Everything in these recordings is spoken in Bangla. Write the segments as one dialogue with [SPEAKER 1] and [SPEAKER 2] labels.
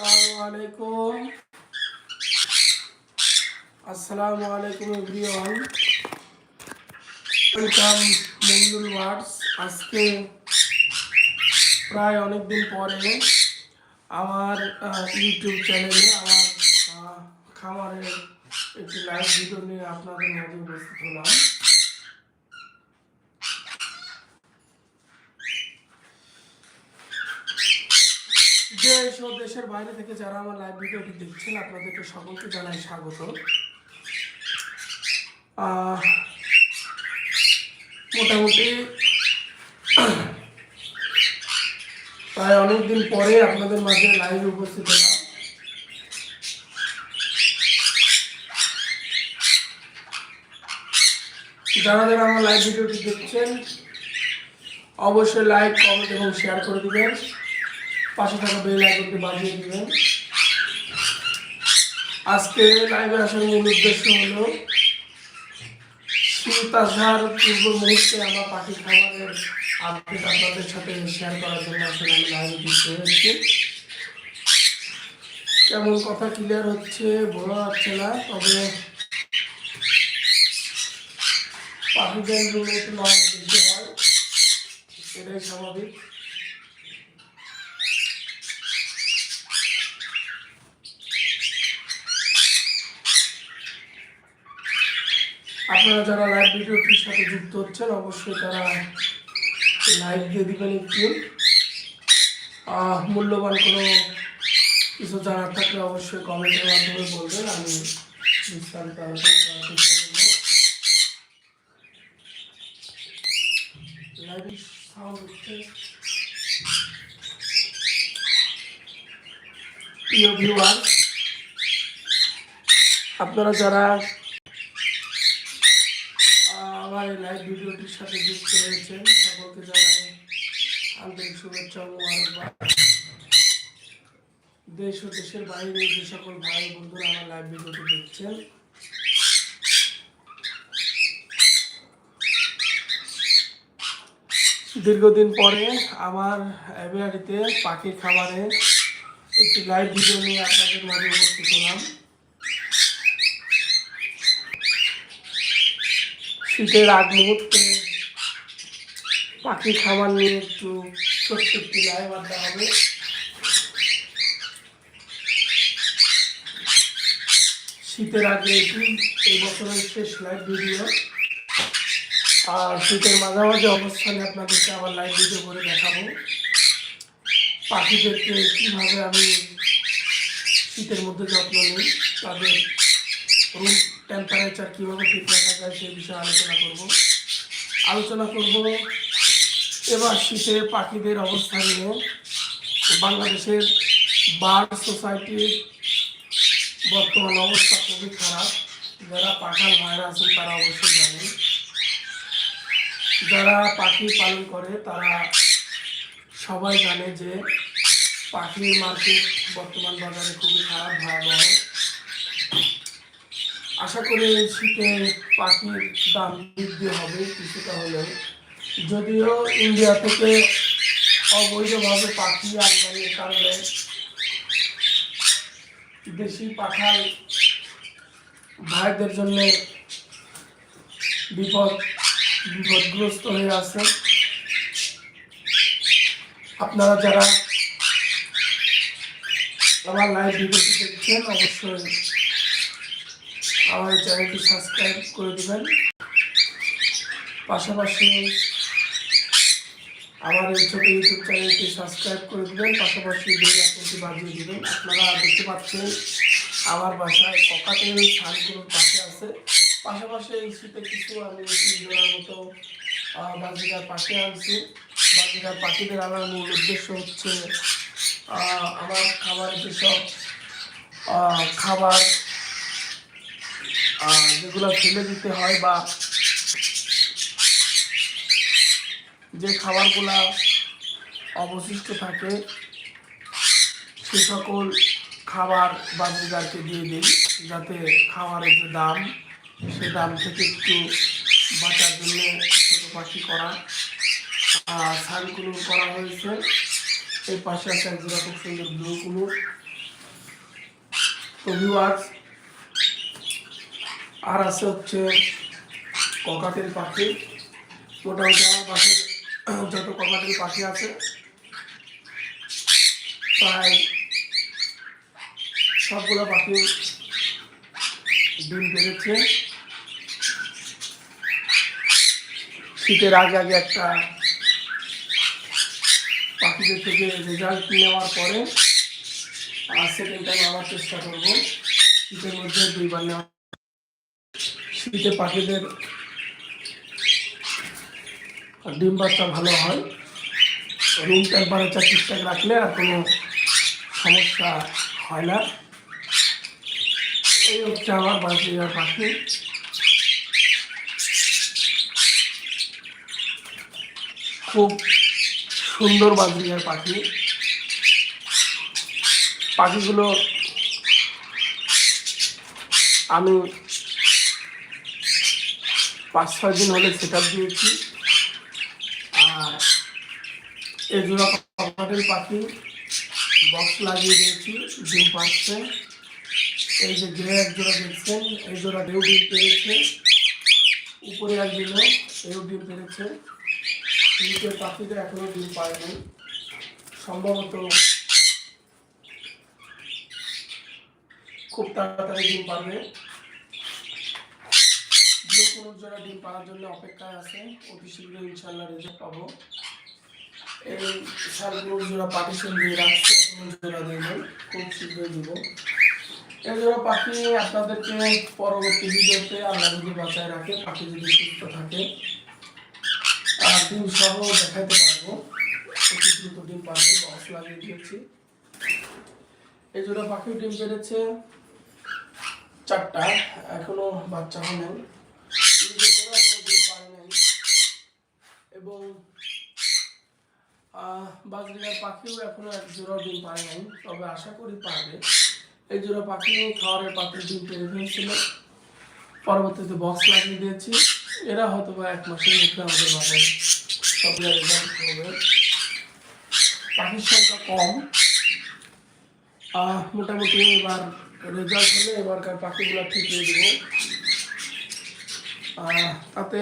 [SPEAKER 1] আসসালামু আলাইকুম আসসালামু আলাইকুম এভরিওয়ান ওয়েলকাম মঙ্গল ওয়ার্ডস আজকে প্রায় অনেক দিন পরে আমার ইউটিউব চ্যানেলে আমার আহ, খামারের একটি লাইভ ভিডিও নিয়ে আপনাদের মাঝে উপস্থিত হলাম। দেশ দেশের বাইরে থেকে যারা আমার লাইভ ভিডিওটি দেখছেন, আপনাদেরকে সকলকে জানাই স্বাগত। মোটামুটি প্রায় অনেকদিন পরে আপনাদের মাঝে লাইভ উপস্থিত হলাম। যারা যারা আমার লাইভ ভিডিওটি দেখছেন, অবশ্যই লাইক কমেন্ট এবং শেয়ার করে দিবেন। পাশে থাকা বেল আইকনটি বাজিয়ে দিবেন। আজকে লাইভে আসার মূল উদ্দেশ্য হলো শীত আসার পূর্ব মুহূর্তে আমার পাখি খাবারের আপডেট আপনাদের সাথে শেয়ার করার জন্য আসলে আমি লাইভে যুক্ত হয়েছি। কেমন কথা ক্লিয়ার হচ্ছে, বোঝা যাচ্ছে না, তবে পাখিদের রুমে একটু নয় বেশি হয়, এটাই স্বাভাবিক। আপনারা যারা লাইভ ভিডিওটির সাথে যুক্ত হচ্ছেন, অবশ্যই তারা লাইক দিয়ে দিবেন একটু মূল্যবান কোনো কিছু জানার থাকলে অবশ্যই কমেন্টের মাধ্যমে বলবেন, আমি লাইভ হচ্ছে আপনারা যারা এই লাইভ ভিডিওটির সাথে যুক্ত হয়েছেন। সকলকে জানাই আন্তরিক শুভেচ্ছা ও দেশ ও দেশের বাইরে যে সকল ভাই বন্ধুরা আমার লাইভ ভিডিওটি দেখছেন, দীর্ঘদিন পরে আমার অ্যাভিয়ারিতে পাখির খাবারে একটি লাইভ ভিডিও নিয়ে আপনাদের মাঝে উপস্থিত হলাম। শীতের আগ মুহূর্তে পাখি খাবার নিয়ে একটু ছোট্ট একটি লাইভ হবে। শীতের আগে এটি এই বছরের শেষ লাইভ ভিডিও আর শীতের মাঝামাঝি অবস্থানে আপনাদেরকে আবার লাইভ ভিডিও করে দেখাবো। পাখিদেরকে কীভাবে আমি শীতের মধ্যে যত্ন নিই, তাদের রুম টেম্পারেচার কীভাবে ঠিক রাখা যায় সেই বিষয়ে আলোচনা করব। আলোচনা করব, এবার শীতে পাখিদের অবস্থা নিয়ে। বাংলাদেশের বার্ড সোসাইটির বর্তমান অবস্থা খুবই খারাপ। যারা পাখাল ভাইরা আছেন তারা অবশ্যই জানেন। যারা পাখি পালন করে তারা সবাই জানে যে পাখির মার্কেট বর্তমান বাজারে খুবই খারাপ, ভয়াবহ। আশা করি এই শীতে পাখির দাম বৃদ্ধি হবে, কিছুটা হলেও। যদিও ইন্ডিয়া থেকে অবৈধভাবে পাখি আমদানির কারণে দেশি পাখাল ভাইদের জন্য বিপদ, বিপদগ্রস্ত হয়ে আছে। আপনারা যারা আমার লাইভ ভিডিওটি দেখছেন, অবশ্যই আমার চ্যানেলটি সাবস্ক্রাইব করে দেবেন। পাশাপাশি আমার এই ছোট ইউটিউব চ্যানেলটি সাবস্ক্রাইব করে দেবেন, পাশাপাশি বেল আইকনটি বাজিয়ে দেবেন। আপনারা দেখতে পাচ্ছেন, আমার বাসায় ককাটের স্থানগুলোর পাশে আছে। পাশাপাশি এই শীতে কিছু আমি মতো বাজিকার পাখি আনছি। বাজিকার পাখিদের আনার মূল উদ্দেশ্য হচ্ছে আমার খাবার যেসব খাবার যেগুলো ফেলে দিতে হয় বা যে খাবারগুলা অবশিষ্ট থাকে, সে সকল খাবার বাজারদারকে দিয়ে দিই, যাতে খাবারের যে দাম, সে দাম থেকে একটু বাঁচার জন্য ছোটো পাখি করা আর সান কুলুর করা হয়েছে। এই পাশে আছে এক জোড়া খুব সুন্দর ব্লু কুলুর তো ভিউয়ার্স আর আছে হচ্ছে ককাটেল পাখি। মোটামুটি আমার পাশে যত ককাটেল পাখি আছে, প্রায় সবগুলো পাখি ডিম পেরেছে। শীতের আগে আগে একটা পাখিদের থেকে রেজাল্ট নেওয়ার পরে, আর সেকেন্ড টাইম আবার চেষ্টা করব। শীতের মধ্যে দুইবার নেওয়া শীতে পাখিদের ডিম বাচ্চা ভালো হয়। রুম টেম্পারেচার ঠিকঠাক রাখলে আর কোনো সমস্যা হয় না। এই হচ্ছে আমার বাড়ির পাখি। খুব সুন্দর বাজরিয়ার পাখি। পাখিগুলো আমি পাঁচ ছয় দিন হলে সেট দিয়েছি। আর এই জোড়া কপাটের পাখি বক্স লাগিয়ে দিয়েছি, ডিম পাচ্ছে এই যে গ্রে এক জোড়া দেখছেন, এই জোড়া ঢেউ ডিম পেরেছে। উপরে এক দিল এও ডিম পেরেছে। নিচের পাখিটা এখনও ডিম পায়নি সম্ভবত খুব তাড়াতাড়ি ডিম পাবে যে কোনো জোড়া ডিম পাওয়ার জন্য অপেক্ষায় আছে। অতি শীঘ্রই ইনশাল্লাহ রেজাল্ট পাবো। এই শালগুলোর জোড়া পার্টিশন দিয়ে রাখছে জোড়া দেয় খুব শীঘ্রই দিব। জোড়া পাখি আপনাদেরকে পরবর্তী ভিডিওতে আল্লাহ যদি বাঁচায় রাখে। পাখি যদি সুস্থ থাকে, আর ডিম সহ দেখাতে পারব। অতি দ্রুত ডিম পারবে বক্স লাগিয়ে দিয়েছি। এই জোড়া পাখি ডিম পেরেছে চারটা, এখনও বাচ্চা হয় নাই নিজের জোড়া এখনও ডিম পারে নাই এবং আহ, বাজরিয়ার পাখিও এখনও এক জোড়া ডিম পারে নাই তবে আশা করি পারবে এই জোড়া পাখি খাওয়ারের পাখি ডিম পেরে ফেলছিল। পরবর্তীতে বক্স লাগিয়ে দিয়েছি। এরা হয়তো বা এক মাসের মধ্যে আমাদের বাসায় সব রেজাল্ট হবে পাখির সংখ্যা কম। মোটামুটি এবার রেজাল্ট হলে এবারকার পাখিগুলো ঠিক হয়ে দেবো তাতে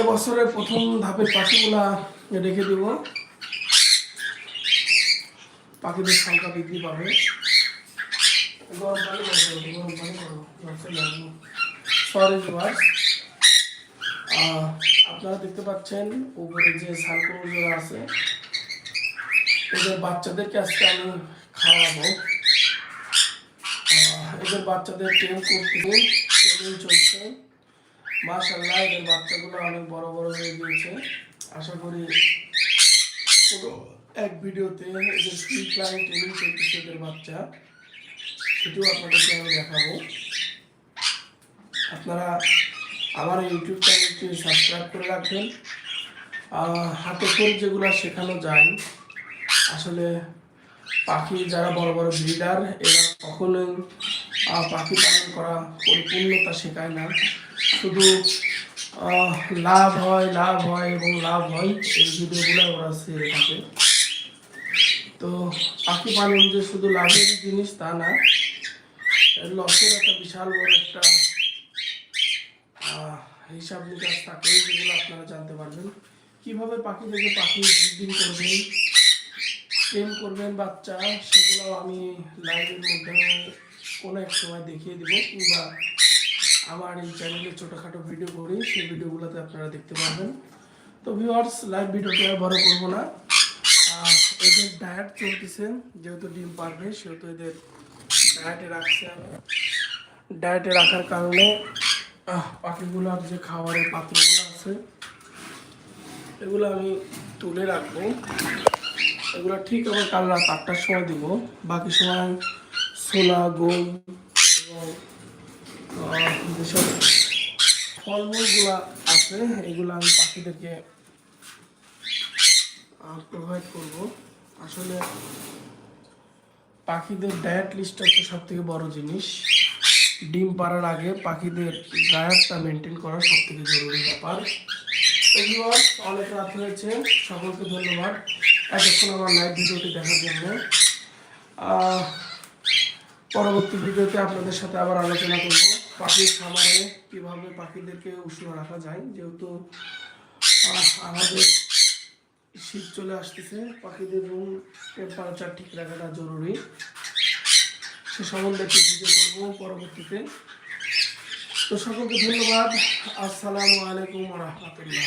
[SPEAKER 1] এবছরের প্রথম ধাপের পাখিগুলা রেখে দেব। পাখিদের সংখ্যা বৃদ্ধি পাবে। আপনারা দেখতে পাচ্ছেন উপরে যে সালকুমগুলো আছে, এদের বাচ্চাদেরকে আজকে আমি খাওয়াবো। এদের বাচ্চাদের ট্রেন করতে চলছে। মাশাল্লাহ এদের বাচ্চাগুলো অনেক বড় বড় হয়ে গিয়েছে। আশা করি এক ভিডিওতে এদের ফ্রি ক্লাইন ট্রেনিং চলতেছে বাচ্চা। সেটিও আপনাদেরকে আমি দেখাবো। আপনারা আমার ইউটিউব চ্যানেলটি সাবস্ক্রাইব করে রাখবেন। হাতে করে যেগুলো শেখানো যায়, আসলে পাখি যারা বড় বড় ব্রিডার এরা কখনোই পাখি পালন করা পরিপূর্ণতা শেখায় না। শুধু লাভ হয় লাভ হয় এবং লাভ হয় এই ভিডিওগুলো ওরা ছেড়ে থাকে তো পাখি পালন যে শুধু লাভের জিনিস তা না লসের একটা বিশাল বড় একটা হিসাব নিকাশ থাকে যেগুলো আপনারা জানতে পারবেন। কীভাবে পাখি থেকে পাখি ব্রিডিং করবেন ট্রেন করবেন বাচ্চা, সেগুলো আমি লাইভের মধ্যে কোনো এক সময় দেখিয়ে দেবো কিংবা আমার এই চ্যানেলে ছোটোখাটো ভিডিও করি সেই ভিডিওগুলোতে আপনারা দেখতে পারবেন। তো ভিউয়ার্স লাইভ ভিডিওটি আর বড় করব না। আর এদের ডায়েট চলতেছে যেহেতু ডিম পারবে সেহেতু এদের ডায়েটে রাখছে ডায়েটে রাখার কারণে আহ, পাখিগুলোর যে খাবারের পাত্রগুলো আছে এগুলো আমি তুলে রাখব। এগুলো ঠিক আমার কাল রাত আটটার সময় দিব। বাকি সময় ছোলা গোল এবং যেসব ফলমূলগুলো আছে, এগুলো আমি পাখিদেরকে প্রোভাইড করব। আসলে পাখিদের ডায়েট লিস্ট হচ্ছে সব থেকে বড় জিনিস। ডিম পাড়ার আগে পাখিদের ডায়েটটা মেনটেন করা সব থেকে জরুরি ব্যাপার। অনেক রাত হয়েছে। সকলকে ধন্যবাদ। এতক্ষণ আমার লাইভ ভিডিওটি দেখার জন্য। পরবর্তী ভিডিওতে আপনাদের সাথে আবার আলোচনা করব। পাখির খামারে কীভাবে পাখিদেরকে উষ্ণ রাখা যায়, যেহেতু আমাদের শীত চলে আসতেছে, পাখিদের রুম টেম্পারেচার ঠিক রাখাটা জরুরি। সে সম্বন্ধে একটি ভিডিও করব পরবর্তীতে। তো সকলকে ধন্যবাদ। আসসালামু আলাইকুম রহমতুল্লাহ।